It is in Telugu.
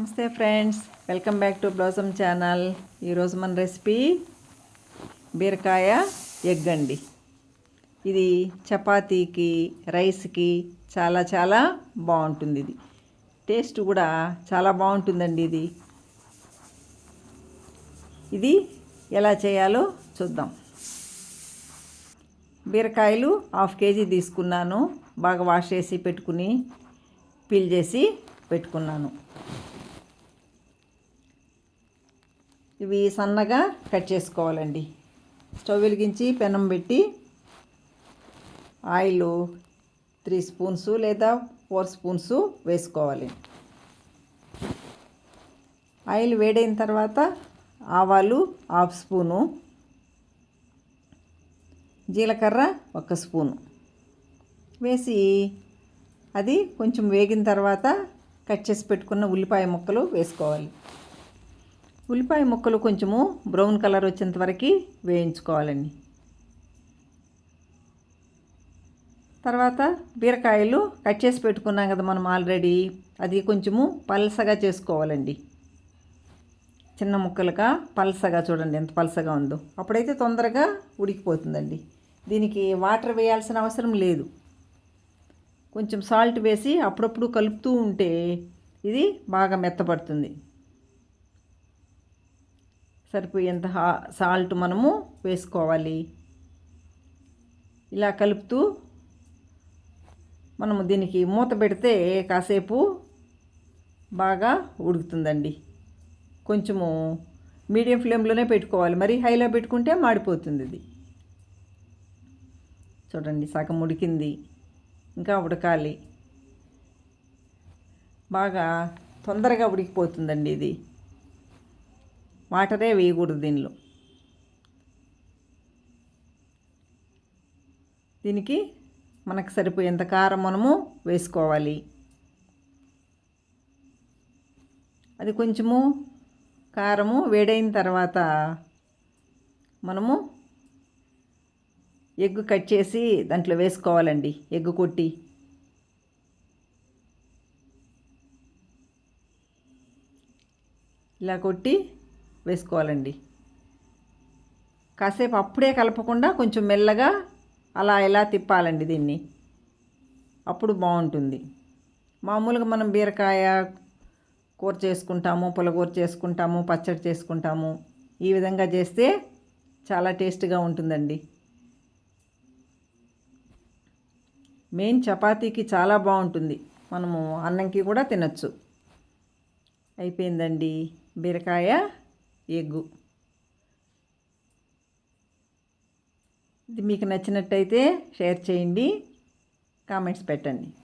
నమస్తే friends welcome back to blossom channel. ఈరోజు మన రెసిపీ బీరకాయ ఎగ్ అండి. ఇది చపాతీకి రైస్కి చాలా చాలా బాగుంటుంది ఇది. టేస్ట్ కూడా చాలా బాగుంటుందండి ఇది. ఇది ఎలా చేయాలో చూద్దాం. బీరకాయలు హాఫ్ కేజీ తీసుకున్నాను. బాగా వాష్ చేసి పెట్టుకుని పీల్ చేసి పెట్టుకున్నాను. ఇవి సన్నగా కట్ చేసుకోవాలండి. స్టవ్ వెలిగించి పెనం పెట్టి ఆయిల్ త్రీ స్పూన్స్ లేదా ఫోర్ స్పూన్స్ వేసుకోవాలి. ఆయిల్ వేడైన తర్వాత ఆవాలు హాఫ్ స్పూను జీలకర్ర ఒక స్పూను. వేసి అది కొంచెం వేగిన తర్వాత కట్ చేసి పెట్టుకున్న ఉల్లిపాయ ముక్కలు వేసుకోవాలి. ఉల్లిపాయ ముక్కలు కొంచెము బ్రౌన్ కలర్ వచ్చేంత వరకు వేయించుకోవాలండి. తర్వాత బీరకాయలు కట్ చేసి పెట్టుకున్నాం కదా మనం ఆల్రెడీ. అది కొంచెము పల్సగా చేసుకోవాలండి. చిన్న ముక్కలుగా పల్సగా చూడండి ఎంత పల్సగా ఉందో. అప్పుడైతే తొందరగా ఉడికిపోతుందండి. దీనికి వాటర్ వేయాల్సిన అవసరం లేదు. కొంచెం సాల్ట్ వేసి అప్పుడప్పుడు కలుపుతూ ఉంటే ఇది బాగా మెత్తపడుతుంది. సరిపోయేంత సాల్ట్ మనము వేసుకోవాలి. ఇలా కలుపుతూ మనము దీనికి మూత పెడితే కాసేపు బాగా ఉడుకుతుందండి. కొంచెము మీడియం ఫ్లేమ్లోనే పెట్టుకోవాలి. మరి హైలో పెట్టుకుంటే మాడిపోతుంది ఇది. చూడండి సగం ఉడికింది. ఇంకా ఉడకాలి. బాగా తొందరగా ఉడికిపోతుందండి ఇది. వాటరే వేయకూడదు దీనిలో. దీనికి మనకు సరిపోయేంత కారం మనము వేసుకోవాలి. అది కొంచెము కారము వేడైన తర్వాత మనము ఎగ్ కట్ చేసి దాంట్లో వేసుకోవాలండి ఎగ్ కొట్టి. ఇలా కొట్టి వేసుకోవాలండి. కాసేపు అప్పుడే కలపకుండా కొంచెం మెల్లగా అలా ఎలా తిప్పాలండి దీన్ని. అప్పుడు బాగుంటుంది. మామూలుగా మనం బీరకాయ కూర చేసుకుంటాము పులగూర చేసుకుంటాము పచ్చడి చేసుకుంటాము. ఈ విధంగా చేస్తే చాలా టేస్ట్గా ఉంటుందండి. మెయిన్ చపాతీకి చాలా బాగుంటుంది. మనము అన్నంకి కూడా తినచ్చు. అయిపోయిందండి బీరకాయ. ఎగ్గు. ఇది మీకు నచ్చినట్టయితే షేర్ చేయండి కామెంట్స్ పెట్టండి.